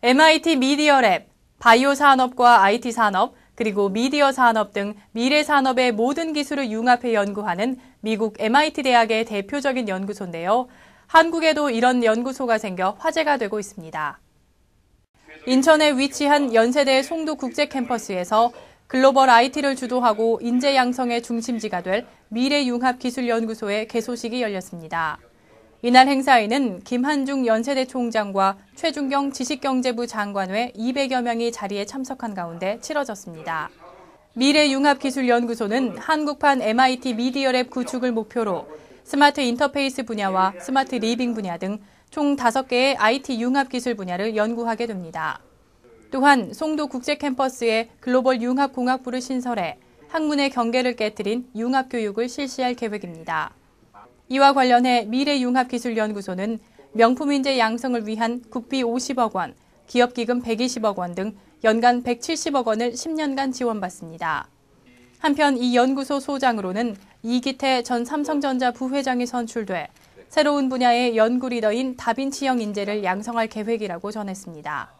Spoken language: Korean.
MIT 미디어랩, 바이오 산업과 IT 산업, 그리고 미디어 산업 등 미래 산업의 모든 기술을 융합해 연구하는 미국 MIT 대학의 대표적인 연구소인데요. 한국에도 이런 연구소가 생겨 화제가 되고 있습니다. 인천에 위치한 연세대 송도 국제 캠퍼스에서 글로벌 IT를 주도하고 인재 양성의 중심지가 될 미래융합기술연구소의 개소식이 열렸습니다. 이날 행사에는 김한중 연세대 총장과 최준경 지식경제부 장관 외 200여 명이 자리에 참석한 가운데 치러졌습니다. 미래융합기술연구소는 한국판 MIT 미디어랩 구축을 목표로 스마트 인터페이스 분야와 스마트 리빙 분야 등 총 5개의 IT 융합기술 분야를 연구하게 됩니다. 또한 송도 국제 캠퍼스에 글로벌 융합공학부를 신설해 학문의 경계를 깨뜨린 융합교육을 실시할 계획입니다. 이와 관련해 미래융합기술연구소는 명품 인재 양성을 위한 국비 50억 원, 기업기금 120억 원 등 연간 170억 원을 10년간 지원받습니다. 한편 이 연구소 소장으로는 이기태 전 삼성전자 부회장이 선출돼 새로운 분야의 연구 리더인 다빈치형 인재를 양성할 계획이라고 전했습니다.